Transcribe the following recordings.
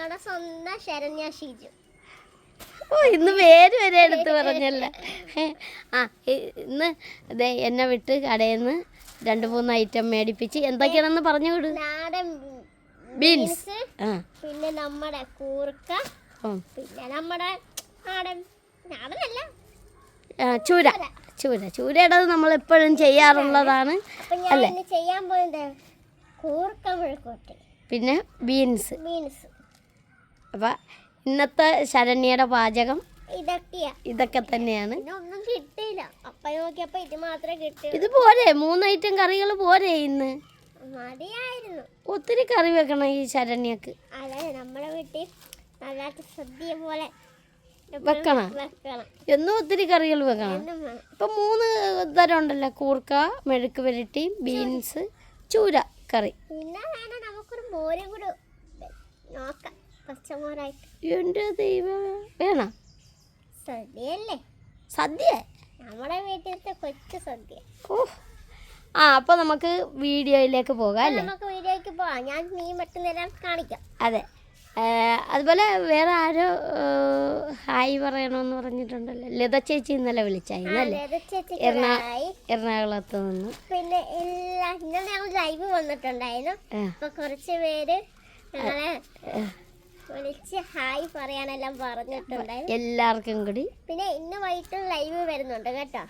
ഞങ്ങളുടെ സ്വന്തം ശരണ്യ ഷീജു. ഓ ഇന്ന് പേര് വരെ എടുത്ത് പറഞ്ഞല്ല? ആ ഇന്ന് ദേ എന്നെ വിട്ട് കടയിൽ നിന്ന് രണ്ട് മൂന്ന് ഐറ്റം മേടിപ്പിച്ച് എന്തൊക്കെയാണെന്ന് പറഞ്ഞു വിട്. നാടൻ ബീൻസ്. ആ. പിന്നെ നമ്മുടെ കൂർക്ക ഉം. പിന്നെ നമ്മുടെ നാടൻ നാടനല്ല. ആ, ചൂര. ചൂര. ചൂരയുടേത് നമ്മൾ എപ്പോഴും ചെയ്യാറുള്ളതാണ്. അപ്പൊ ഞാൻ ഇന്ന് ചെയ്യാൻ പോയത് കൂർക്ക മുഴുക്കൂട്ടി പിന്നെ ബീൻസ്. ബീൻസ്. അപ്പം ഇന്നത്തെ ശരണ്യയുടെ പാചകം ഇതൊക്കെയാ. ഇതൊക്കെ തന്നെയാണ്. ഇതൊന്നും കിട്ടിയില്ല. അപ്പ നോക്കിയപ്പോ ഇത് മാത്രമേ കിട്ടിയുള്ളൂ. ഇത് പോരെ മൂന്ന് ഐറ്റം കറികൾ പോരെ ഇന്ന്. മതിയായിരുന്നു ഒത്തിരി കറി വെക്കണം ഈ ശരണ്യക്ക്. അതെ നമ്മുടെ വീട്ടിൽ നല്ലതായിട്ട് സദ്യ പോലെ വെക്കണം. വെക്കണം. എന്നും ഒത്തിരി കറികൾ വെക്കണം. ഇപ്പൊ മൂന്ന് തരം ഉണ്ടല്ലോ കൂർക്ക മെഴുക്ക് പുരട്ടി ബീൻസ് ചൂര കറി. പിന്നെ വേണം നമുക്കൊരു മോരും കൂടെ നോക്കാം. എന്റെ ദൈവം വേണം? സദ്യയല്ലേ? സദ്യ? നമ്മുടെ വീട്ടിലത്തെ കൊച്ചു സദ്യ. ഓ. ആ അപ്പോൾ നമുക്ക് വീഡിയോയിലേക്ക് പോകാം അല്ലേ? നമുക്ക് വീഡിയോയ്ക്ക് പോകാം. ഞാൻ മീൻ വെട്ടുന്നേരം കാണിക്കാം. അതെ. അതുപോലെ വേറെ ആരോ ഹായ് പറയണമെന്ന് പറഞ്ഞിട്ടുണ്ടല്ലോ. ലത ചേച്ചി ഇന്നലെ വിളിച്ചായിരുന്നു അല്ലേ? ലത ചേച്ചിക്ക് എറണാ എറണാകുളത്ത് നിന്ന്. പിന്നെ എല്ലാ ഇന്നലെ ഞങ്ങൾ ലൈവ് വന്നിട്ടുണ്ടായിരുന്നു. കുറച്ച് പേര് ഞങ്ങളെ വിളിച്ച് ഹായ് പറയാനെല്ലാം പറഞ്ഞിട്ടുണ്ടായിരുന്നു. എല്ലാവർക്കും കൂടി. പിന്നെ ഇന്ന് വൈകിട്ട് ലൈവ് വരുന്നുണ്ട് കേട്ടോ.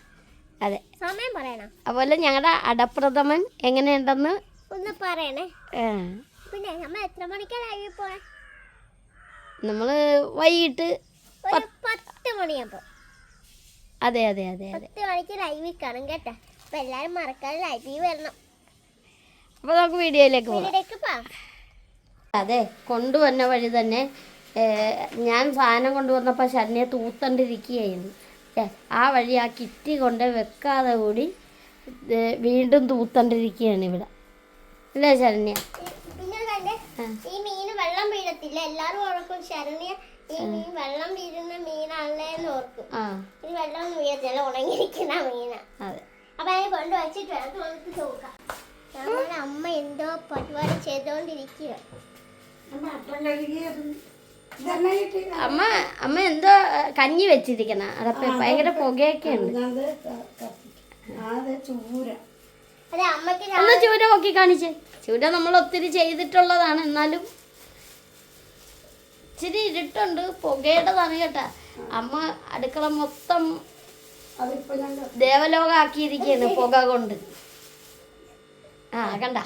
അതെ. സമയം പറയണം. അതുപോലെ ഞങ്ങളുടെ അടപ്രഥമൻ എങ്ങനെയുണ്ടെന്ന് ഒന്ന് പറയണേ. പിന്നെ നമ്മൾ എത്ര മണിക്കാണ് ലൈവിൽ പോണേ? നമ്മൾ വൈകിട്ട് പത്ത് മണിയാകുമ്പോൾ അതെ അതെ അതെ അതെ. പത്ത് മണിക്ക് ലൈവിൽ കാണും കേട്ടോ. അപ്പൊ എല്ലാരും മറക്കാതെ ലൈവിൽ വരണം. അപ്പോൾ നമുക്ക് വീഡിയോയിലേക്ക് പോകാം. പോവാം അതെ കൊണ്ടുവന്ന വഴി തന്നെ ഞാൻ സാധനം കൊണ്ടുവന്നപ്പോൾ ഷണ്ണിയെ തൂത്തണ്ടിരിക്കുകയായിരുന്നു. ആ വഴി ആ കിറ്റി കൊണ്ട് വെക്കാതെ കൂടി വീണ്ടും തൂത്തണ്ടിരിക്കുകയാണ് ഇവിടെ. അല്ലേ ശരണ്യ? ഈ മീൻ വെള്ളം വീഴത്തില്ല. എല്ലാരും ഓർക്കും ശരണ്യ ഈ മീൻ വെള്ളം വീഴുന്ന മീനാണല്ലേ എന്ന് ഓർക്കും. വെള്ളം ഒന്നും വീഴത്തില്ല ഉണങ്ങിയിരിക്കുന്ന മീനാ. അതെ. അപ്പൊ അതിനെ കൊണ്ട് വെച്ചിട്ട് വേണം നമുക്ക് നോക്കാം. നമ്മുടെ അമ്മ എന്തോ പരിപാടി ചെയ്തോണ്ടിരിക്കുക അമ്മ അമ്മ എന്തോ കഞ്ഞി വെച്ചിരിക്കണ. അതപ്പോ ഭയങ്കര പുകയൊക്കെ ഉണ്ട്. ഒന്ന് ചൂര നോക്കി കാണിച്ചേ. ചൂര നമ്മൾ ഒത്തിരി ചെയ്തിട്ടുള്ളതാണ് എന്നാലും ഇച്ചിരി ഇരുട്ടുണ്ട്. പുകയുടേതാണ് കേട്ടാ. അമ്മ അടുക്കള മൊത്തം ദേവലോകാക്കിയിരിക്കുകയാണ് പുക കൊണ്ട്. ആ കണ്ട.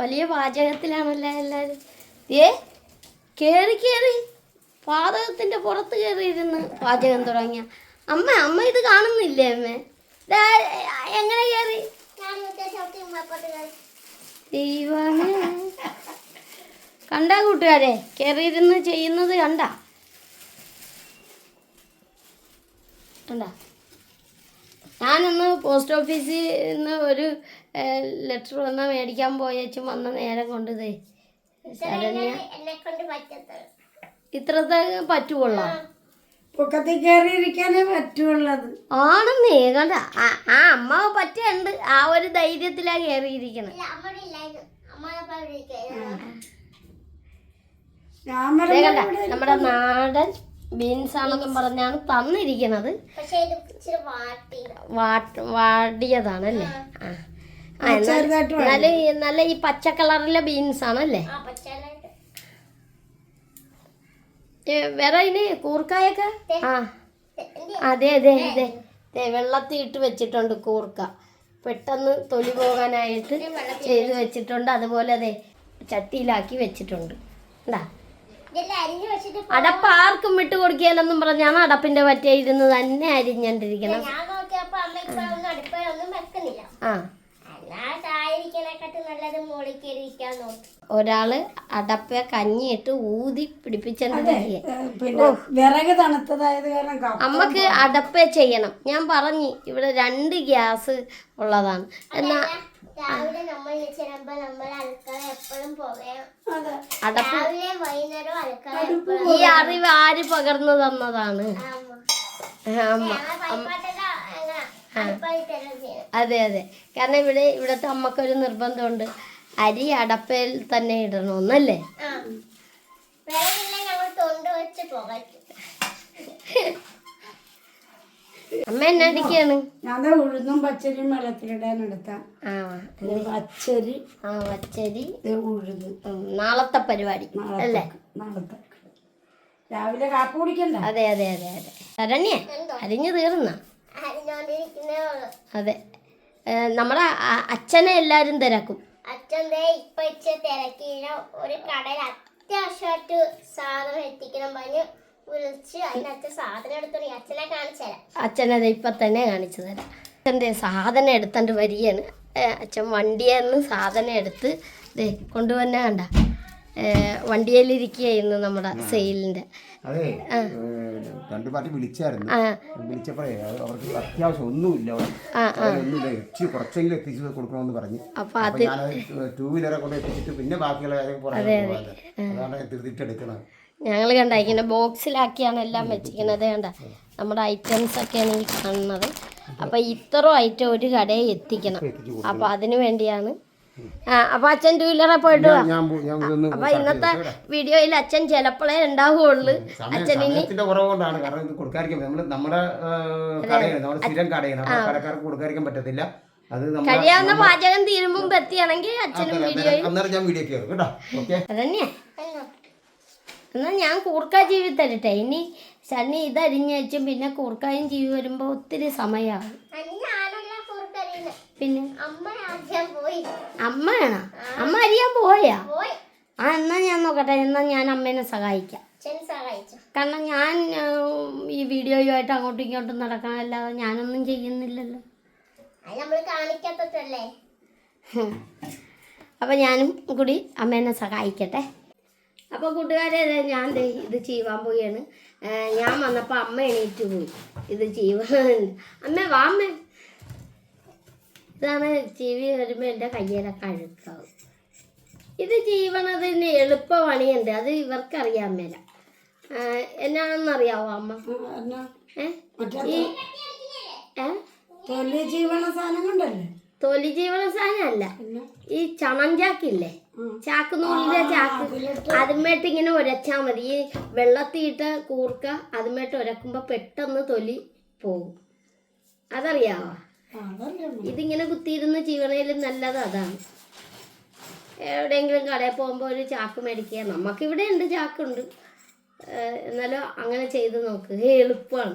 വലിയ പാചകത്തിലാണല്ലേ എല്ലാവരും ഏ? കേറി കേറി. പാതകത്തിന്റെ പുറത്ത് കയറിയിരുന്ന് പാചകം തുടങ്ങിയ. അമ്മ അമ്മ ഇത് കാണുന്നില്ലേ അമ്മ? എങ്ങനെ കയറി ഞാൻ മറ്റേ ചവിട്ടി മുമ്പപ്പോട്ട് കയറി. ദൈവമേ. കണ്ട കൂട്ടുകാരെ കയറിയിരുന്ന് ചെയ്യുന്നത് കണ്ട? കണ്ട? ഞാനൊന്ന് പോസ്റ്റ് ഓഫീസിൽ നിന്ന് ഒരു ലെറ്റർ വന്നാൽ മേടിക്കാൻ പോയച്ചും വന്ന നേരം കൊണ്ടുതേ ശരണ്യ. എന്നെ കൊണ്ട് പറ്റത്തുള്ളൂ ഇത്രത്തെ പറ്റുകൊള്ളാം പൊക്കത്തിൽ കയറിയിരിക്കാനേ പറ്റുള്ളത് ആണെന്നേ കണ്ട? ആ ആ അമ്മ പറ്റുണ്ട്. ആ ഒരു ധൈര്യത്തിലാ കയറിയിരിക്കണം. ഇല്ല അമ്മ ഇവിടെ ഇല്ലായിരുന്നു അമ്മ അപ്പൊ വിളിക്കായിരുന്നു ഞാൻ നമ്മുടെ നാടൻ ബീൻസ് ആണെന്നും പറഞ്ഞാണ് തന്നിരിക്കുന്നത് വാട്ടിയതാണല്ലേ ഇത് ഇച്ചിരി വാട്ടി വാട്ട് വാടിയതാണല്ലേ? ആ. നല്ല ഈ- പച്ച കളറിലെ ബീൻസ് ആണല്ലേ? വേറെ ഇനി കൂർക്കായൊക്കെ? ആ. അതെ അതെ അതെ അതെ വെള്ളത്തിൽ ഇട്ട് വെച്ചിട്ടുണ്ട് കൂർക്ക. പെട്ടെന്ന് തൊലി പോകാനായിട്ട് ചെയ്ത് വെച്ചിട്ടുണ്ട്. അതുപോലെ അതെ ചട്ടിയിലാക്കി വെച്ചിട്ടുണ്ട്. എന്താ ഇതെല്ലാം അരിഞ്ഞു വെച്ചിട്ട് അടപ്പ് ആർക്കും വിട്ട് കൊടുക്കുകയില്ലെന്നും പറഞ്ഞാണ് അടപ്പിന്റെ പറ്റേ ഇരുന്ന് തന്നെ അരിഞ്ഞണ്ടിരിക്കണം ആ. ഒരാൾ അടപ്പ കഞ്ഞിട്ട് ഊതി പിടിപ്പിച്ചോണ്ടിരിക്കുക പിന്നെ വിറക് തണുത്തതായത് കാരണം കപ്പ അമ്മയ്ക്ക് അടപ്പ ചെയ്യണം. ഞാൻ പറഞ്ഞു ഇവിടെ രണ്ട് ഗ്യാസ് ഉള്ളതാണ്. എന്നാ രാവിലെ നമ്മൾ നമ്മൾ അടുക്കള എപ്പോഴും പോകണം രാവിലെ വൈകുന്നേരം അടുക്കള ഈ അറിവ് ആര് പകർന്നു തന്നതാണ്? അമ്മ. അതെ അതെ. കാരണം ഇവിടെ ഇവിടത്തെ അമ്മക്കൊരു നിർബന്ധമുണ്ട്. അരി അടപ്പയിൽ തന്നെ ഇടണമെന്നല്ലേ അമ്മ എന്നാ അടിക്കാണ്? ഞാൻ ദേ ഉഴുന്നും പച്ചരിയും വെള്ളത്തിലിടാൻ എടുത്ത. ആ. പച്ചരി. ആ പച്ചരി. ദേ ഉഴുന്ന്. നാളത്തെ പരിപാടി അല്ലേ? നാളത്തെ രാവിലെ കാപ്പ് കുടിക്കണ്ട? അതെ അതെ അതെ അതെ. ശരണ്യ അരിഞ്ഞു തീർന്ന? അതെ. നമ്മളെ അച്ഛനെ എല്ലാരും തിരക്കും. അച്ഛൻ ഇപ്പൊ തിരക്കിയില്ല. ഒരു കടയിൽ അത്യാവശ്യമായിട്ട് സാധനം എത്തിക്കണം പറഞ്ഞു വിളിച്ച് സാധനം അച്ഛനെ അച്ഛനത് ഇപ്പം തന്നെ കാണിച്ചു തരാം. അച്ഛന്റെ സാധനം എടുത്തോണ്ട് വരികയാണ്. അച്ഛൻ വണ്ടിയെന്ന് സാധനം എടുത്ത് ദേ കൊണ്ടുവന്നെ കണ്ട. വണ്ടിയിലിരിക്കുകയായിരുന്നു നമ്മുടെ സെയിലിന്റെ. അതെ രണ്ടു പാർട്ടി വിളിച്ചായിരുന്നു. വിളിച്ചപ്പോഴേ അവർക്ക് അത്യാവശ്യം ഒന്നുമില്ല. ഒന്നുമില്ല. എത്തി കുറച്ചെങ്കിലും എത്തിച്ചു കൊടുക്കണമെന്ന് പറഞ്ഞു. അപ്പം ഞാനത് ടൂ വീലറെ കൊണ്ട് എത്തിച്ചിട്ട് പിന്നെ ബാക്കിയുള്ള കാര്യം അതാണ് തിരുത്തിട്ടെടുക്കണത് ഞങ്ങൾ കണ്ട ഇങ്ങനെ ബോക്സിലാക്കിയാണ് എല്ലാം വെച്ചിരിക്കുന്നത്. കണ്ട? നമ്മുടെ ഐറ്റംസ് ഒക്കെയാണ് ഈ കാണുന്നത്. അപ്പൊ ഇത്ര ഐറ്റം ഒരു കടയിൽ എത്തിക്കണം. അപ്പൊ അതിനു വേണ്ടിയാണ് ആ അപ്പം അച്ഛൻ ടൂ വീലറെ പോയിട്ട് വാ. ഞാൻ ഞാൻ ഇതൊന്ന് ഇന്നത്തെ വീഡിയോയിൽ അച്ഛൻ ചിലപ്പോഴേ ഉണ്ടാവുള്ളു സമയം സമയത്തിന്റെ കുറവ് കൊണ്ടാണ് കാരണം ഇത് കൊടുക്കാതിരിക്കാൻ നമ്മൾ നമ്മുടെ ആ, കടയാണ്. നമ്മുടെ സ്ഥിരം കടയാണ്. നമ്മുടെ കടക്കാർക്ക് കൊടുക്കാതിരിക്കാൻ പറ്റത്തില്ല. അത് നമ്മൾ കഴിയാവുന്ന പാചകം തീരുമ്പം എത്തിയാണെങ്കിൽ അച്ഛനും വീഡിയോ അന്നേരം ഞാൻ വീഡിയോ കയറും കേട്ടോ? ഓക്കെ. അതന്നെയാ എന്നാ ഞാൻ കൂർക്ക ജീവി തരട്ടെ ഇനി സണ്ണി ഇതരിഞ്ഞ് വെച്ചും പിന്നെ കൂർക്കായും ജീവി വരുമ്പോ ഒത്തിരി ഞാനല്ല കുറുക്കറിയുന്നത് പിന്നെ അമ്മ അമ്മ അരിയാൻ പോയാ? ആ എന്നാ ഞാൻ നോക്കട്ടെ. എന്നാ ഞാൻ അമ്മേനെ സഹായിക്കാം. കാരണം ഞാൻ ഈ വീഡിയോയുമായിട്ട് അങ്ങോട്ടും ഇങ്ങോട്ടും നടക്കാനല്ലാതെ ഞാനൊന്നും ചെയ്യുന്നില്ലല്ലോ. അപ്പൊ ഞാനും കൂടി അമ്മേനെ സഹായിക്കട്ടെ. അപ്പോൾ കൂട്ടുകാരെ ഞാൻ ഇത് ചെയ്യാൻ പോവുകയാണ്. ഞാൻ വന്നപ്പോൾ അമ്മ എണീറ്റ് പോയി. ഇത് ചെയ്യുവാൻ. അമ്മ വാ അമ്മേ. ഇതാണ് ചീവി വരുമ്പോൾ എന്റെ കയ്യിലൊക്കെ അഴുക്കാവും ഇത് ചെയ്യണത് എളുപ്പ പണിയുണ്ട് അത് ഇവർക്കറിയാൻ മേല. എന്നാണെന്നറിയാവോ അമ്മ? ഈ തൊലി ജീവന സാധനം അല്ല തൊലി ജീവന സാധനമല്ല ഈ ചണം ചണഞ്ചാക്കില്ലേ ചാക്ക് നൂലിന്റെ ചാക്ക്? അതുമായിട്ട് ഇങ്ങനെ ഉരച്ചാൽ മതി. ഈ വെള്ളത്തിയിട്ട കൂർക്ക അതുമായിട്ട് ഉരക്കുമ്പോൾ പെട്ടെന്ന് തൊലി പോകും അതറിയാവോ. ഇതിങ്ങനെ കുത്തിയിരുന്ന് ചീവണയിലും നല്ലത് അതാണ്. എവിടെയെങ്കിലും കടയിൽ പോകുമ്പോൾ ഒരു ചാക്ക് മേടിക്കുക. നമുക്കിവിടെ ഉണ്ട് ചാക്കുണ്ട്. എന്നാലും അങ്ങനെ ചെയ്ത് നോക്ക്. എളുപ്പമാണ്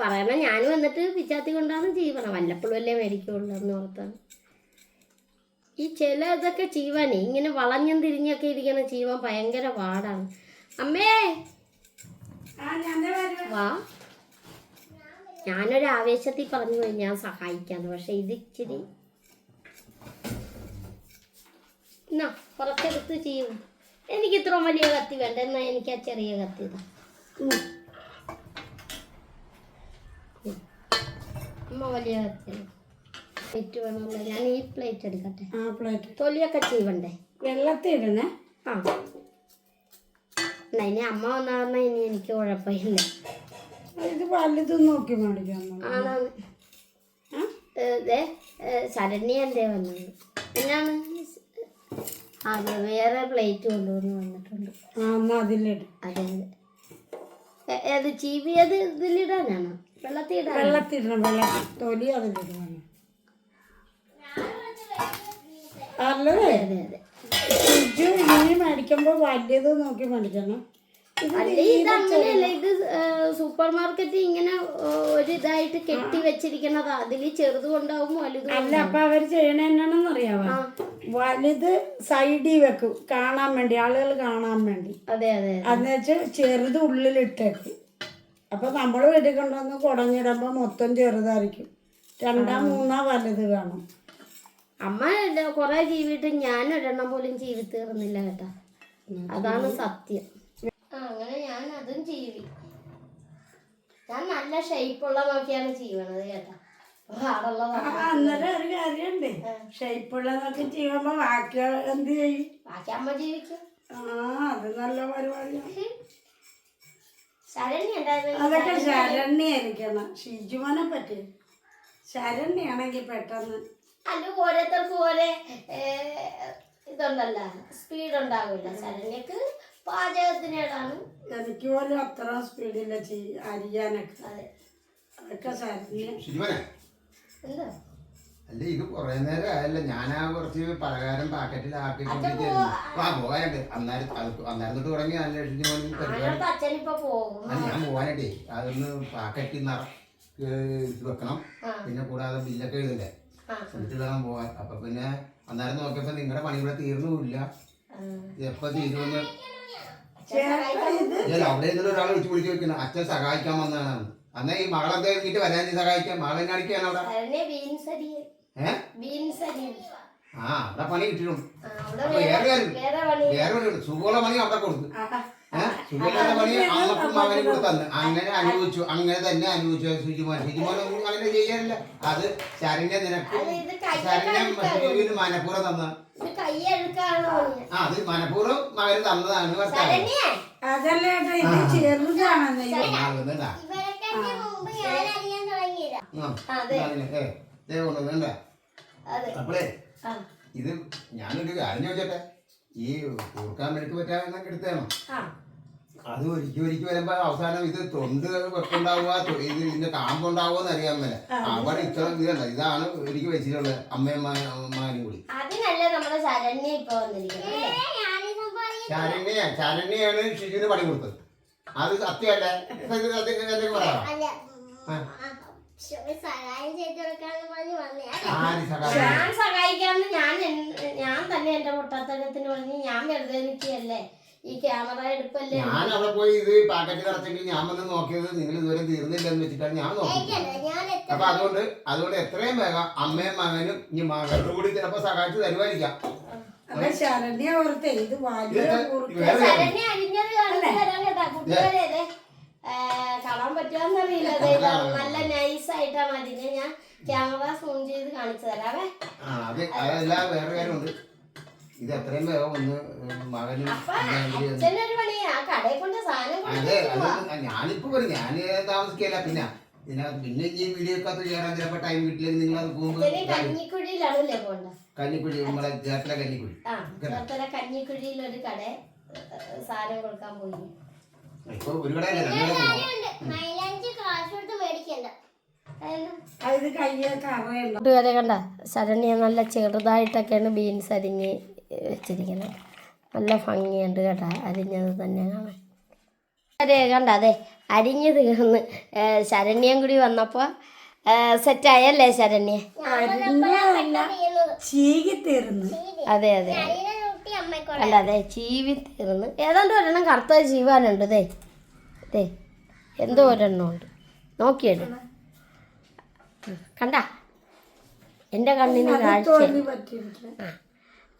പറയണ ഞാൻ വന്നിട്ട് പിച്ചാത്തി കൊണ്ടാണ് ജീവണം. വല്ലപ്പോഴും അല്ലേ മേടിക്കുള്ളൂ എന്ന് ഓർത്താണ്. ഈ ചില ഇതൊക്കെ ചീവാനേ ഇങ്ങനെ വളഞ്ഞും തിരിഞ്ഞൊക്കെ ഇരിക്കണ ചീവാൻ ഭയങ്കര പാടാണ്. അമ്മേ. വാ. ഞാനൊരു ആവേശത്തിൽ പറഞ്ഞു പോയി ഞാൻ സഹായിക്കാന്ന് പക്ഷെ ഇത് ഇച്ചിരി എന്നാ കുറച്ചെടുത്ത് ചെയ്യും. എനിക്ക് ഇത്ര വലിയ കത്തി വേണ്ട എന്നാ എനിക്ക് ആ ചെറിയ കത്തി ഇതാ. അമ്മ വലിയ കത്തി. പ്ലേറ്റ് വേണമല്ലോ ഞാൻ ഈ പ്ലേറ്റ് എടുക്കട്ടെ. ആ പ്ലേറ്റ് തൊലിയൊക്കെ ചെയ്യണ്ടേ വെള്ളത്തിടണേ ആ. എന്നാ ഇനി അമ്മ വന്നാ ഇനി എനിക്ക് കുഴപ്പമില്ല. ഇത് വലുത് നോക്കി മേടിക്കാം ഏ, ശരണ്യ എന്തേ വന്നത്? എന്നാണ്? അതെ വേറെ പ്ലേറ്റ് കൊണ്ടുവന്ന് വന്നിട്ടുണ്ട്. ആ എന്നാ അതിലിട്. അതെ അതെ ഏത് ചീവി അത് ഇതിലിടാനാണോ? വെള്ളത്തിൽ ഇടാൻ വെള്ളത്തിടണം വെള്ളത്തിൽ തൊലി അതിലിടണം അല്ലേ? ഇനി മേടിക്കുമ്പോ വലിയത് നോക്കി മേടിക്കണം. ഇത് സൂപ്പർ മാർക്കറ്റ് ഇങ്ങനെ ഒരു ഇതായിട്ട് കെട്ടി വെച്ചിരിക്കണതാ. അതിൽ ചെറുത് കൊണ്ടാവും വലുത് അല്ല അപ്പൊ അവർ ചെയ്യണ എന്നാണെന്ന് അറിയാവോ വലുത് സൈഡിൽ വെക്കും കാണാൻ വേണ്ടി ആളുകൾ കാണാൻ വേണ്ടി. അതെ അതെ അതെന്ന് വെച്ചാൽ ചെറുത് ഉള്ളിലിട്ടേക്കും. അപ്പൊ നമ്മൾ വീട്ടിൽ കൊണ്ടുവന്ന് കുടഞ്ഞിടുമ്പോ മൊത്തം ചെറുതായിരിക്കും. രണ്ടാം മൂന്നാം വലുത് കാണും അമ്മ കൊറേ ജീവിട്ട് ഞാൻ ഒരെണ്ണം പോലും ജീവി തീർന്നില്ല കേട്ടാ. അതാണ് സത്യം. അതും ജീവി ഞാൻ നല്ല ഷേപ്പുള്ള നോക്കിയാണ് ചെയ്യണത് കേട്ടാ. അന്നേരം ഒരു കാര്യമുണ്ട്. ഷേപ്പുള്ളതൊക്കെ ചെയ്യുമ്പോ ബാക്കി എന്ത് ചെയ്യും? ബാക്കി അമ്മ ജീവിക്കും. ആ അത് നല്ല പരിപാടിയാണ്. അതൊക്കെ ശരണ്യായിരിക്കണം. ഷിജുമനെ പറ്റി. ശരണ്യാണെങ്കിൽ പെട്ടെന്ന്. അല്ല ഓരോരുത്തർക്കും ഓരോ ഇതുണ്ടല്ലോ. സ്പീഡ് ഉണ്ടാവില്ല. ശരണ്യക്ക് പാചകത്തിനേടാണ് എനിക്ക് പോലും അത്ര സ്പീഡില്ല ചെയ് അരിയാനൊക്കെ. അതെ. അതൊക്കെ ശരണ്യ ശിവനെ എന്താ? അല്ല ഇത് കുറെ നേരം ആയല്ല. ഞാനാ കുറച്ച് പലഹാരം പാക്കറ്റിലാക്കി കൊണ്ടിരിക്കുന്നു ആ പോകാനുണ്ട്. അന്നേരം അന്നേരം തൊട്ട് തുടങ്ങി. നല്ല പരിപാടി. അച്ഛനിപ്പോ പോകും. ആ, ഞാൻ പോകാനായിട്ടേ. അതൊന്ന് പാക്കറ്റിൽ നിറ ഇത് വെക്കണം. പിന്നെ കൂടാതെ ബില്ലൊക്കെ എഴുതണ്ടേ. എന്നിട്ട് വേണം പോവാൻ അപ്പൊ പിന്നെ അന്നേരം നോക്കിയപ്പോ നിങ്ങളുടെ പണി ഇവിടെ തീർന്നുമില്ല എപ്പോ തീരുമെന്ന് ഇല്ല, അവിടെ നിന്നുള്ള ഒരാൾ വിളിച്ചു പിടിച്ചു വെക്കുന്നു. അച്ഛൻ സഹായിക്കാൻ വന്നതാണ്. അന്നേ ഈ മകളെന്താ എന്തായിട്ട് വരാൻ സഹായിക്കാൻ? മകളെ കാണിക്കാൻ അവിടെ? ആ അവിടെ പണി കിട്ടിയിട്ടുണ്ട്. വേറെ കാര്യം വേറെ പണി. സുഖമുള്ള പണി അവിടെ കൊടുത്തു. ഏഹ് സുഖമില്ലാത്ത പണി അമ്മക്കും മകനും കൂടെ തന്നു. അങ്ങനെ അനുഭവിച്ചു. അങ്ങനെ തന്നെ അനുഭവിച്ചു. ശുചിമോൻ അങ്ങനെ ചെയ്യാനില്ല അത് ശരണ്യ നിനക്ക് ശരണ്യ മനഃപൂർവം തന്ന. അത് മനഃപൂർവം മകന് തന്നതാണ് അതല്ല ഇത് ചെറുതാണെന്ന് അപ്പളേ ഇത് ഞാനൊരു കാര്യം ചോദിച്ചോട്ടെ? ഈ കൂർക്കാൻ മെടുക്ക് പറ്റാമെന്നൊക്കെ എടുത്തേണോ അത് ഒരിക്കൽ ഒരിക്കൽ വരുമ്പോ അവസാനം ഇത് തൊണ്ട് വെക്കുണ്ടാവുക ഇത് ഇതിന്റെ കാമ്പുണ്ടാവുക എന്ന് അറിയാൻ മേലെ. അവിടെ ഇത്ര ഇതല്ല ഇതാണ് എനിക്ക് വെച്ചിട്ടുള്ളത് അമ്മയും മകനും കൂടി. അതിനല്ല നമ്മുടെ ശരണ്യ ചാരണ്യ ചാരണ്യാണ് ഷിജുവിന് പണി കൊടുത്തത്. അത് സത്യമല്ലേ. എന്തെങ്കിലും ഞാൻ സഹായിക്കാന്ന് ഞാൻ ഞാൻ തന്നെ എന്റെ പൊട്ടാത്തകത്തിന് പറഞ്ഞ്. ഞാൻ വെറുതെ നിൽക്കുകയല്ലേ? ഈ ക്യാമറ എടുപ്പല്ലേ? ഞാൻ അവിടെ പോയി ഇത് പാക്കറ്റ് നിറച്ചെങ്കിൽ ഞാൻ വന്ന് നോക്കിയത് നിങ്ങൾ ഇതുവരെ തീർന്നില്ലെന്ന് വെച്ചിട്ടാണ് ഞാൻ നോക്കിയത്. അപ്പൊ അതുകൊണ്ട് അതുകൊണ്ട് എത്രയും വേഗം അമ്മയും മകനും ഇനി മകളുടെ കൂടി ചിലപ്പോ സഹായിച്ച് തരുമായിരിക്കാം. അല്ല ശരണ്യ ഓർത്തെ ഇത് വലിയ കാണാൻ പറ്റുമെന്നറിയില്ല നല്ല നൈസ് ആയിട്ടാണ് അതിനെ ഞാൻ ക്യാമറ സൂം ചെയ്ത് കാണിച്ചു തരാവേ അതല്ല വേറെ കാര്യമുണ്ട്. ഇത് എത്രയും വേഗം ഒന്ന് മകനും അതെ ഞാനിപ്പോ പറയും ഞാൻ താമസിക്കല്ല. പിന്നെ പിന്നെ പിന്നെ ഈ വീഡിയോ വീഡിയോക്കകത്ത് ചേരാൻ ചിലപ്പോ ടൈം കിട്ടില്ലെങ്കിൽ നിങ്ങൾ അത് പോകുമ്പോൾ കഞ്ഞിക്കുഴി നമ്മളെ ചേർത്തല കന്നിക്കുഴി ആ ചേർത്തല കഞ്ഞിക്കുഴിയിൽ ഒരു കട സാധനം കൊടുക്കാൻ പോയി. ഇപ്പൊ ഒരു കട കൂട്ടുകാരെ കണ്ട ശരണ്യ നല്ല ചെറുതായിട്ടൊക്കെയാണ് ബീൻസ് അരിഞ്ഞ് വെച്ചിരിക്കുന്നത്. നല്ല ഭംഗിയുണ്ട് കേട്ടോ. അരിഞ്ഞത് തന്നെ കാണാൻ. അതെ കണ്ട? അതെ അരിഞ്ഞ് തീർന്ന്. ശരണ്യം കൂടി വന്നപ്പോൾ സെറ്റായല്ലേ ശരണ്യ? ചീകി തീർന്നു. അതെ അതെ. അല്ല അതെ ചീവി തീർന്ന്. ഏതാണ്ട് ഒരെണ്ണം കറുത്ത ചീവാനുണ്ട് ദേ. ദേ എന്തോ ഒരെണ്ണം ഉണ്ട്. നോക്കിയെടു. കണ്ട? എന്റെ കണ്ണിന് കാഴ്ച. പറ്റിയിട്ടില്ല.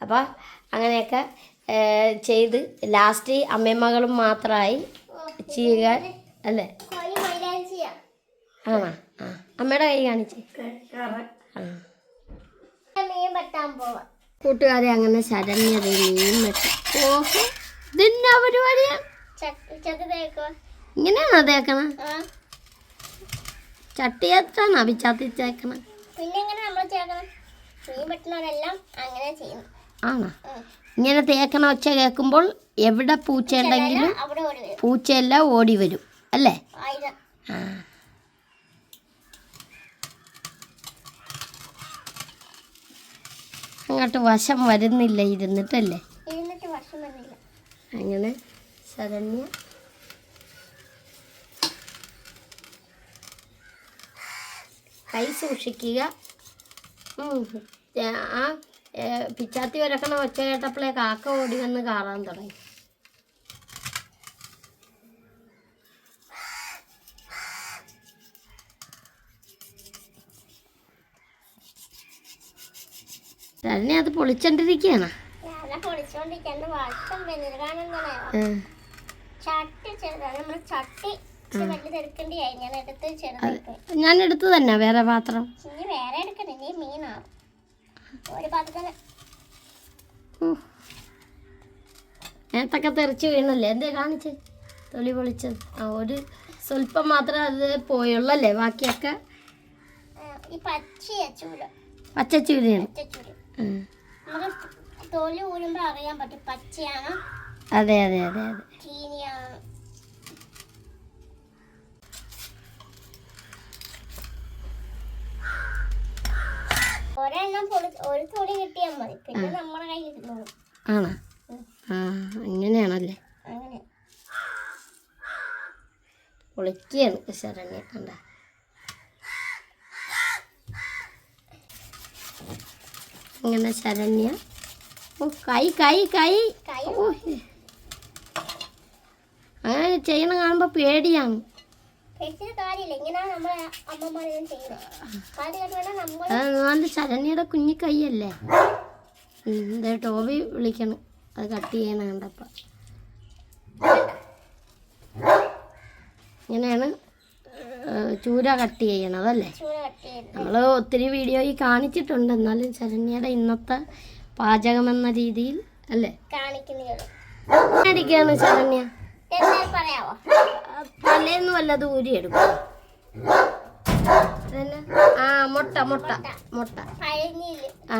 അപ്പോൾ അങ്ങനെയൊക്കെ ചെയ്ത് ലാസ്റ്റ് അമ്മയമ്മകളും മാത്രമായി ചെയ്യുക അല്ലേ? ആണോ? ആ. അമ്മയുടെ കൈ കാണിച്ച്. ആ. കൂട്ടുകാരെ അങ്ങനെ ശരണ്യത് മീൻ ഓഹോ ഇതെന്നാ പരിപാടിയാ ഇങ്ങനെയാണോ തേക്കണ? ആ. ചട്ടി എത്രാണോ പിച്ചാത്തി തേക്കണ പിന്നെ എങ്ങനെ നമ്മൾ ചേർക്കണം? മീൻ വെട്ടുന്നവരെല്ലാം അങ്ങനെ ചെയ്യുന്നു. ആണോ? ഇങ്ങനെ തേക്കണ ഒച്ച കേൾക്കുമ്പോൾ എവിടെ പൂച്ചയുണ്ടെങ്കിലും പൂച്ചയെല്ലാം ഓടി വരും അല്ലേ? ആ. അങ്ങോട്ട് വശം വരുന്നില്ല ഇരുന്നിട്ടല്ലേ? അങ്ങനെ ശരണ്യ. കൈ സൂക്ഷിക്കുക. ആ. പിച്ചാത്തി വരക്കണ ഒച്ച കേട്ടപ്പോഴേ കാക്ക ഓടി വന്ന് കാണാൻ തുടങ്ങി. തന്നെ അത് പൊളിച്ചോണ്ടിരിക്കുകയാണ് എടുക്കേണ്ടിയായി ഞാൻ എടുത്ത് തന്നെ വേറെ പാത്രം. വേറെ എടുക്കണേ മീനാവും ഒരു പാത്രത്തിന് നേരത്തൊക്കെ തെറിച്ച് വീണല്ലേ? എന്തേ കാണിച്ച്? തൊലി പൊളിച്ചത്. ആ ഒരു സ്വല്പം മാത്രം അത് പോയുള്ളല്ലേ? ബാക്കിയൊക്കെ പച്ചച്ചൂരിയാണ് അതെ അതെ അതെ അതെ. ഒരെണ്ണം ഒരു കിട്ടിയാൽ മതി. പിന്നെ നമ്മുടെ കയ്യിൽ ആണോ? ആ അങ്ങനെയാണല്ലേ? അങ്ങനെ. പൊളിക്കുകയാണ് ശരണ്യ കണ്ട? ഇങ്ങനെ ശരണ്യ. ഓ കൈ കൈ കൈ. അങ്ങനെ ചെയ്യണ കാണുമ്പോൾ പേടിയാണ്. അത് ശരണ്യയുടെ കുഞ്ഞു കൈയല്ലേ? എന്താ ടോബി വിളിക്കണം. അത് കട്ട് ചെയ്യണ കണ്ടപ്പോൾ ഇങ്ങനെയാണ് ചൂര കട്ട് ചെയ്യണതല്ലേ നമ്മൾ ഒത്തിരി വീഡിയോയിൽ കാണിച്ചിട്ടുണ്ട്. എന്നാലും ശരണ്യയുടെ ഇന്നത്തെ പാചകം എന്ന രീതിയിൽ അല്ലേ? കാണിക്കുന്നേ ശരണ്യ. പറയാവോ? തലേന്ന് വല്ലതും ഊരിയെടുക്കും എടുക്കും. ആ മുട്ട മുട്ട മുട്ട. ആ.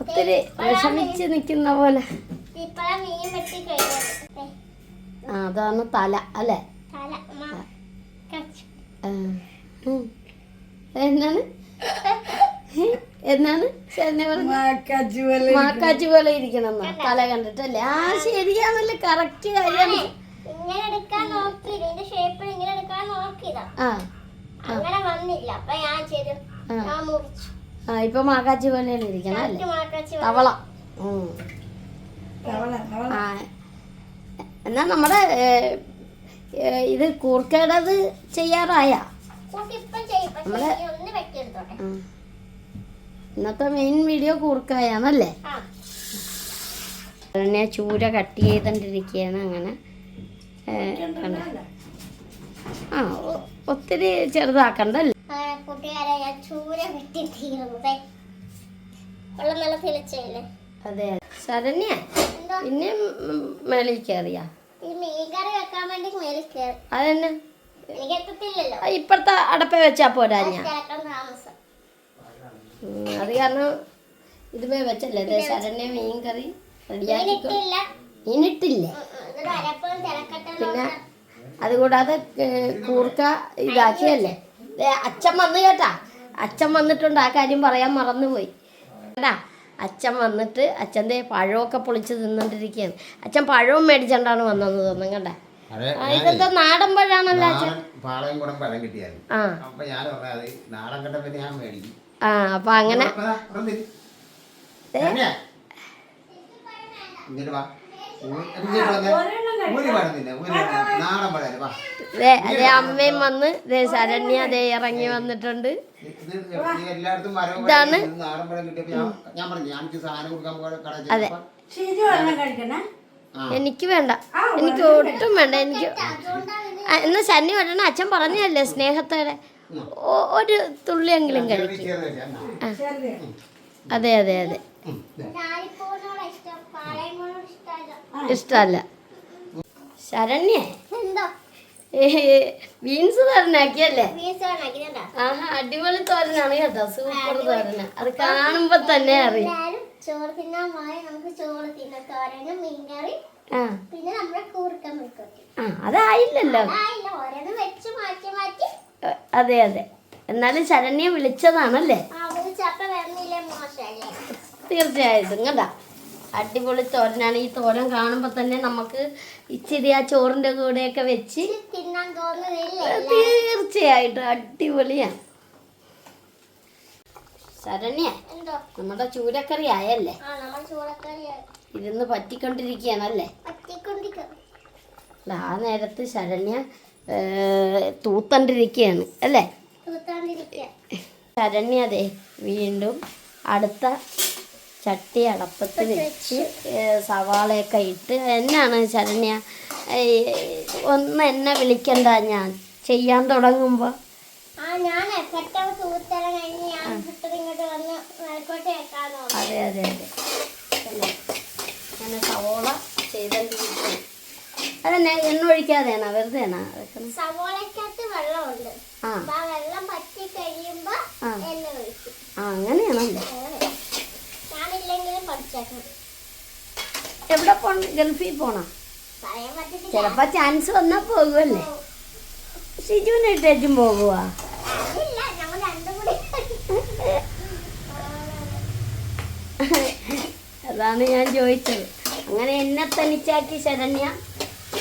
ഒത്തിരി വിഷമിച്ച് നിൽക്കുന്ന പോലെ. അതാണ് തല അല്ലേ. എന്നാണ് എന്നാണ് ശരണ്യ മാക്കാച്ചി പോലെ ഇരിക്കണം തല കണ്ടിട്ടല്ലേ? ആ ശരിയാണല്ലേ. കറക്റ്റ് കാര്യമാണ് ഇങ്ങനെ എടുക്കാൻ നോക്കി. ഇതിന്റെ ഷേപ്പിൽ ഇങ്ങനെ എടുക്കാൻ നോക്കിയതാ ആ അങ്ങനെ വന്നില്ല. അപ്പൊ ഞാൻ ചെയ്തു. ഞാൻ മുറിച്ചു. ആ ഇപ്പൊ മാക്കാച്ചി പോലെ ഇരിക്കണം അല്ലേ? തവള. ഉം. തവള തവള. ആ എന്നാ നമ്മുടെ ഇത് കൂർക്കേടത് ചെയ്യാറായ? കൂട്ടി ഇപ്പം ചെയ്യും പക്ഷെ ഈ ഒന്ന് വെട്ടിയെടുത്തോട്ടെ ഇന്നത്തെ മെയിൻ വീഡിയോ കൂർക്കായാണല്ലേ? പിന്നെ ചൂര കട്ട് ചെയ്തോണ്ടിരിക്കുകയാണ് അങ്ങനെ. ആ ഒത്തിരി ചെറുതാക്കണ്ടല്ലേ? കൂട്ടുകാരെ ഞാൻ ചൂര വെട്ടി തീർന്നതേ വെള്ളം നല്ല തിളച്ചല്ലേ അതെ. ശരണ്യ പിന്നെ മേളിൽ കയറിയാ അതന്നെ. ഇപ്പഴത്തെ അടപ്പ വെച്ചാ പോരാ ഞാൻ. അത് കാരണം ഇതുമേ വെച്ചല്ലേ? ശരണ്യ മീൻ കറി റെഡിയാക്കി തിളക്കട്ടെ പിന്നെ അതുകൂടാതെ കൂർക്ക ഇതാക്കിയല്ലേ? അച്ഛൻ വന്നു കേട്ടാ. അച്ഛൻ വന്നിട്ടുണ്ട്. ആ കാര്യം പറയാൻ മറന്നുപോയി. കേട്ടാ? അച്ഛൻ വന്നിട്ട് അച്ഛന്റെ ദേ പഴമൊക്കെ പൊളിച്ച് തിന്നോണ്ടിരിക്കുകയാണ്. അച്ഛൻ പഴവും മേടിച്ചോണ്ടാണ് വന്നത് തോന്നും കേട്ടാ? അതെ ആ, ഇതെന്താ നാടൻ പഴാണല്ലോ അച്ഛൻ? പാളയം കൂടെ പഴം കിട്ടിയായിരുന്നു. ആ. അപ്പൊ ഞാൻ പറഞ്ഞത് നാടൻ കണ്ടപ്പോ ഞാൻ മേടിക്കും. ആ അപ്പൊ അങ്ങനെ അതേ അമ്മയും വന്ന് ദേ ശരണ്യ ദേ ഇറങ്ങി വന്നിട്ടുണ്ട്. ഇതാണ് അതെ. എനിക്ക് വേണ്ട. എനിക്ക് ഒട്ടും വേണ്ട. എനിക്ക് എന്നാ ശനി വരണം. അച്ഛൻ പറഞ്ഞല്ലേ സ്നേഹത്തോടെ? ഒരു തുള്ളിയെങ്കിലും കഴിക്കും. അതെ അതെ അതെ. ഇഷ്ടല്ല ഇഷ്ടമല്ല. ശരണ്യ? എന്തോ? ബീൻസ് തോരനാക്കിയല്ലേ? ആഹാ അടിപൊളി തോരനാണ് കേട്ടോ. സൂപ്പർ തോരന. അത് കാണുമ്പോ തന്നെ അറിയാം. ചോറ് തിന്നാൻ നമുക്ക് ചോറ് തിന്നാം. തോരനും മീൻകറി ആ. പിന്നെ നമ്മുടെ കൂർക്കം വെക്കും ആ അതായില്ലല്ലോ. ആയില്ല ഓരോന്ന് വെച്ച് മാറ്റി മാറ്റി. അതെ അതെ. എന്നാലും ശരണ്യെ വിളിച്ചതാണല്ലേ? തീർച്ചയായിട്ടും കേട്ടാ അടിപൊളി തോരനാണ്. ഈ തോരൻ കാണുമ്പോൾ തന്നെ നമുക്ക് ഇച്ചിരി ആ ചോറിന്റെ കൂടെയൊക്കെ വെച്ച് തീർച്ചയായിട്ടും അടിപൊളിയാണ് ശരണ്യ നമ്മുടെ ചൂരക്കറി ആയല്ലേ? ഇരുന്ന് പറ്റിക്കൊണ്ടിരിക്കുകയാണല്ലേ? പറ്റിക്കൊണ്ടിരിക്കും ആ നേരത്ത് ശരണ്യ തൂത്തണ്ടിരിക്കുകയാണ് അല്ലേ? ശരണ്യ അതെ വീണ്ടും അടുത്ത ചട്ടി അടപ്പത്ത് വെച്ച് സവാളയൊക്കെ ഇട്ട്. എന്നാണ് ശരണ്യ? ഒന്ന് എന്നെ വിളിക്കണ്ട ഞാൻ? ചെയ്യാൻ തുടങ്ങുമ്പോൾ അതെ അതെ അതെ. അങ്ങനെ സവോള ചെയ്തോണ്ടിരിക്കും അതെന്നെ എണ്ണ ഒഴിക്കാതെയാണോ വെറുതെ സവോളക്കകത്ത് വെള്ളമുണ്ട്. ആ. വെള്ളം പറ്റി കഴിയുമ്പോ ആ. എണ്ണ ഒഴിക്കും. എവിടെ പോണ? ഗൾഫിൽ പോണ? ചിലപ്പോ ചാൻസ് വന്നാ പോകുമല്ലേ ഷിജുവിനെ ഇട്ടേച്ചും പോകുവാ? അതാണ് ഞാൻ ചോദിച്ചത്. അങ്ങനെ എന്നെ തനിച്ചാക്കി ശരണ്യ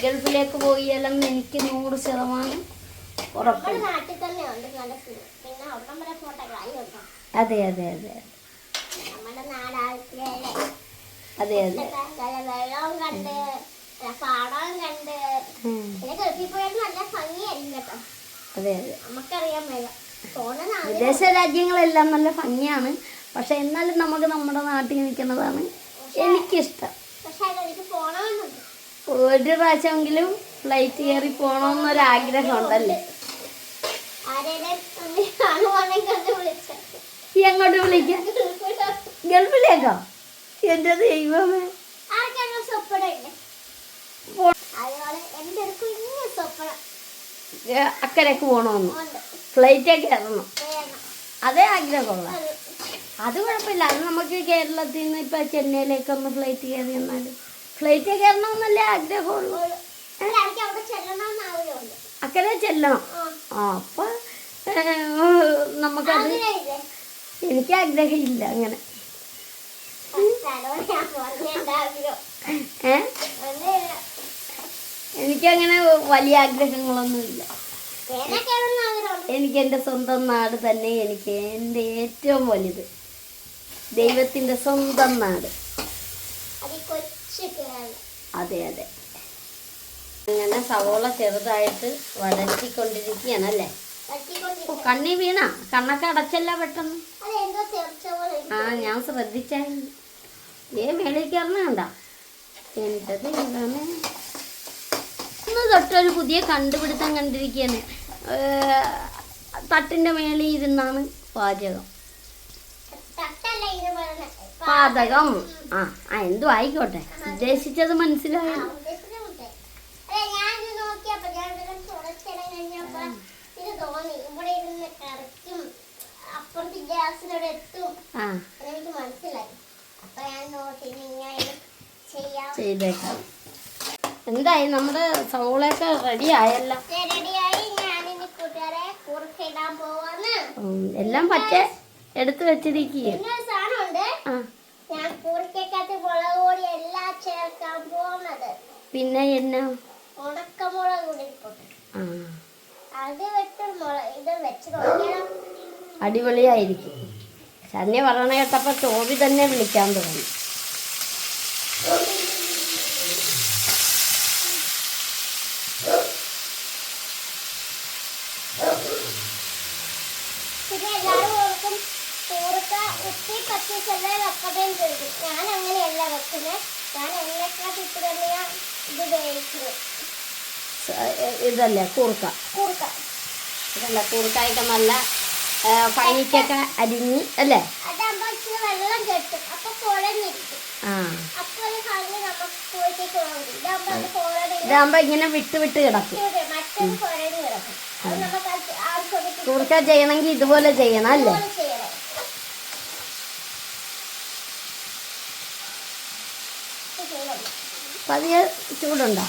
ഗൾഫിലേക്ക് പോയി അല്ലെങ്കിൽ എനിക്ക് നൂറ് ശതമാനം അതെ അതെ അതെ അതെ. അതെ നല്ല വെള്ളവും കണ്ട് നല്ല പാടവും കണ്ട്. ഉം. പിന്നെ ഗൾഫിൽ പോയാൽ നല്ല ഭംഗിയായിരിക്കും കേട്ടോ. അതെ അതെ. നമുക്കറിയാൻ വിദേശ രാജ്യങ്ങളെല്ലാം നല്ല ഭംഗിയാണ്. പക്ഷെ എന്നാലും നമുക്ക് നമ്മുടെ നാട്ടിൽ നിൽക്കുന്നതാണ് എനിക്കിഷ്ടം. പക്ഷെ പോണമെന്നുണ്ട്. ഒരു പ്രാവശ്യമെങ്കിലും ഫ്ലൈറ്റ് കയറി പോകണമെന്നൊരാഗ്രഹം ഉണ്ടല്ലേ എങ്ങോട്ട് അങ്ങോട്ട് വിളിക്കാം. ഗൾഫിലേക്കോ? എന്റെ ദൈവമേ. അക്കരക്ക് പോകണമെന്ന് ഫ്ലൈറ്റേ കയറണം. അതേ ആഗ്രഹമുള്ള. അത് കുഴപ്പമില്ല. അത് നമുക്ക് കേരളത്തിൽ നിന്ന് ഇപ്പം ചെന്നൈയിലേക്കൊന്ന് ഫ്ലൈറ്റ് കയറി എന്നാലും ഫ്ലൈറ്റ് കയറണമെന്നല്ലേ ആഗ്രഹമുള്ളൂ. അക്കരെ ചെല്ലണം. ആ. അപ്പം നമുക്കത് എനിക്ക് ആഗ്രഹമില്ല അങ്ങനെ. ഏ? എനിക്കങ്ങനെ വലിയ ആഗ്രഹങ്ങളൊന്നുമില്ല. എനിക്ക് എന്റെ സ്വന്തം നാട് തന്നെ എനിക്ക് എന്റെ ഏറ്റവും വലുത്. ദൈവത്തിന്റെ സ്വന്തം നാട്. അത് അതെ. അങ്ങനെ സവോള ചെറുതായിട്ട് വഴറ്റിക്കൊണ്ടിരിക്കുകയാണല്ലേ? ഓ, തട്ടിക്കൊണ്ടിരിക്കും കണ്ണി വീണ? കണ്ണൊക്കെ അടച്ചല്ല പെട്ടെന്ന്? ആ ഞാൻ ശ്രദ്ധിച്ചായിരുന്നു ഏ കണ്ട? എന്റെ ദൈവമേ. ഇന്ന് തൊട്ടൊരു പുതിയ കണ്ടുപിടുത്തം കണ്ടിരിക്കുകയാണ്. തട്ടിന്റെ മേളിൽ ഇരുന്നാണ് പാചകം. പാചകം ആ ആ എന്തു ആയിക്കോട്ടെ. ഉദ്ദേശിച്ചത് മനസ്സിലായോ? ആ ചെയ്തേക്കാം. എന്തായി? നമ്മുടെ സൗളൊക്കെ റെഡി ആയല്ലോ. എല്ലാം പറ്റേ? എടുത്തു വെച്ചിരിക്കുകയാണ് പിന്നെ ഒരു സാധനമുണ്ട് ആ ഞാൻ കുറുക്കകത്ത് മുളക് പൊടി എല്ലാം ചേർക്കാൻ പോകുന്നത് പിന്നെ എന്നാ? ഉണക്കമുളക് കൂടി അത് വെച്ച് മുളക് ഇത് വെച്ച് അടിപൊളിയായിരിക്കും. ശരണ്യ പറയണ കേട്ടപ്പോൾ ചോവി തന്നെ വിളിക്കാൻ തുടങ്ങി പിന്നെ എല്ലാവരും ഓർക്കും കൂർക്ക ഉപ്പി പച്ചച്ചല്ലേ വെക്കതേം ചോദിക്കും ഞാൻ അങ്ങനെയല്ല വെക്കുന്നത് ഞാൻ എണ്ണക്കകത്ത് ഇട്ട് തന്നെയാണ് ഇത് വേവിക്കുന്നത് സ- എ- ഇതല്ലേ കൂർക്ക. കൂർക്ക. ഇതല്ല കൂർക്കായൊക്കെ നല്ല പനിക്കൊക്കെ അരിഞ്ഞ് അല്ലേ? ഇതാകുമ്പോ വെള്ളം കെട്ടും. അപ്പൊ ഇങ്ങനെ വിട്ട് വിട്ട് കിടക്കും. കൂർക്ക ചെയ്യണമെങ്കിൽ ഇതുപോലെ ചെയ്യണം അല്ലേ ഇതുപോലെ ചെയ്യണം ഇത് ചെയ്യണം പതിയെ ചൂടുണ്ടോ?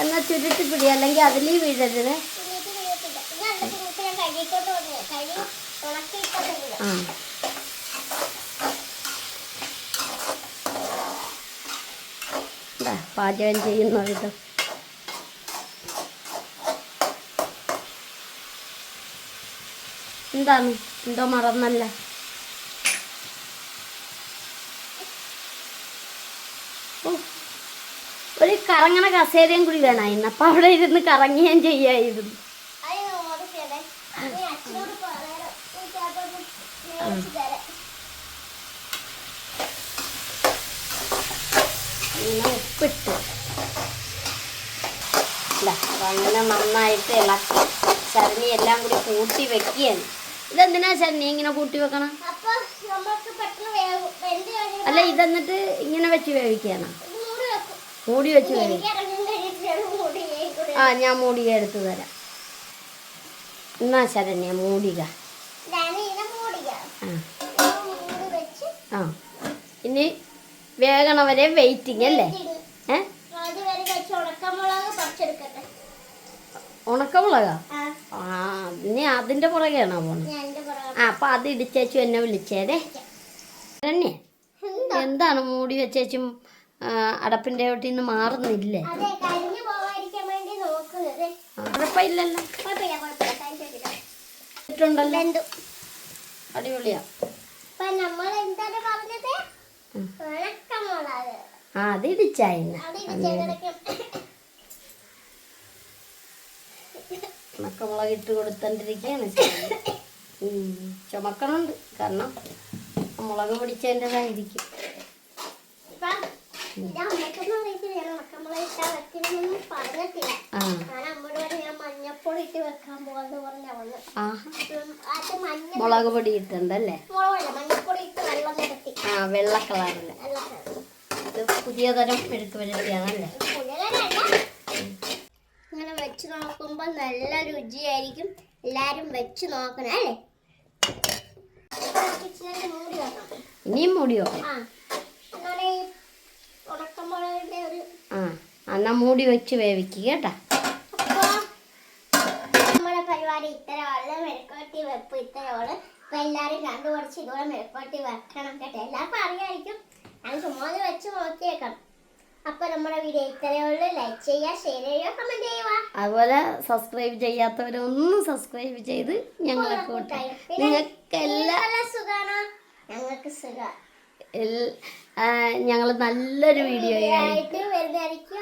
എന്നാൽ ചുരുട്ടി പിടി അല്ലെങ്കിൽ അതിലേ വീഴരുത്. ആ. പാചകം ചെയ്യുന്ന വിധം എന്താണ്? എന്തോ മറന്നല്ല? ഓ, കറങ്ങണ കസേരയും കൂടി വേണമായിരുന്നു അപ്പം അവിടെ ഇരുന്ന് കറങ്ങുകയും ചെയ്യായിരുന്നു. ഞാൻ. ഇങ്ങനെ ഉപ്പിട്ട്. ഇതാ, അതങ്ങനെ നന്നായിട്ട് ഇളക്കി. ചരണി എല്ലാം കൂടി കൂട്ടി വെക്കുകയാണ്. ഇതെന്തിനാ ചരണി ഇങ്ങനെ കൂട്ടി വെക്കണം. അല്ല ഇതെന്നിട്ട് ഇങ്ങനെ വെച്ച് വേവിക്കുകയാണ്. ഇത് മൂടി. വെച്ച്. ആ ഞാൻ മൂടി എടുത്തു തരാം. എന്നാ ശരണ്യ മൂടിക ആ. ഇനി വേഗണവരെ വെയിറ്റിംഗ് അല്ലേ? ഏ? ഉണക്കമുളക്? ആ. ഇനി അതിന്റെ പുറകെയാണോ പോണത്? ആ അപ്പൊ അത് ഇടിച്ചേച്ചു എന്നെ വിളിച്ചേരെ. തന്നെ എന്താ? എന്താണ് മൂടി വെച്ചേച്ചും അടപ്പിന്റെ ഒട്ടിൽ നിന്ന് മാറുന്നില്ലേ? കുഴപ്പമില്ലല്ലോ ഇട്ടുണ്ടല്ലോ. അടിപൊളിയാ. ആ. അത് ഉണക്കമുളക് ഇട്ട് കൊടുത്തോണ്ടിരിക്കുകയാണ് ചുമക്കണുണ്ട്. കാരണം മുളക് പിടിച്ചതിന്റെതായിരിക്കും മുളക് പൊടി ഇട്ടുണ്ടല്ലേ ആ വെള്ള കളറിൽ. ഇത് പുതിയ തരം മെഴുക്ക് വരട്ടിയാണല്ലേ ഇങ്ങനെ വെച്ച് നോക്കുമ്പോൾ നല്ല രുചിയായിരിക്കും. എല്ലാരും വെച്ച് നോക്കണം അല്ലേ? ഇനിയും മൂടി വെക്കണം ഇനിയും മൂടിയോ ആ എന്നാലേ ഈ ഉണക്കമുളകിന്റെ ഒരു ആ എന്നാ മൂടി വെച്ച് വേവിക്കുക കേട്ടാ. നമ്മുടെ പരിപാടി ഇത്തരമുള്ള മെഴുക്കുവരട്ടി വെപ്പ് ഇത്തരമുള്ള അപ്പൊ എല്ലാരും കണ്ടുപിടിച്ച് ഇതുപോലെ മെഴുക്കുവരട്ടി വെക്കണം കേട്ടോ. എല്ലാവർക്കും അറിയായിരിക്കും. ഞാൻ ചുമ്മാ ഒന്ന് വെച്ച് നോക്കിയേക്കാം അപ്പൊ നമ്മുടെ വീഡിയോ ഇത്രയുള്ള ലൈക്ക് ചെയ്യുക ഷെയർ ചെയ്യുക കമന്റ് ചെയ്യുക. അതുപോലെ സബ്സ്ക്രൈബ് ചെയ്യാത്തവരൊന്നും സബ്സ്ക്രൈബ് ചെയ്ത് ഞങ്ങളെ കൂട്ടായി നിങ്ങൾക്ക് എല്ലാ സുഖാണോ? ഞങ്ങൾക്ക് സുഖം. ഞങ്ങൾ നല്ലൊരു വീഡിയോ ആയിട്ട് വരുന്നതായിരിക്കും.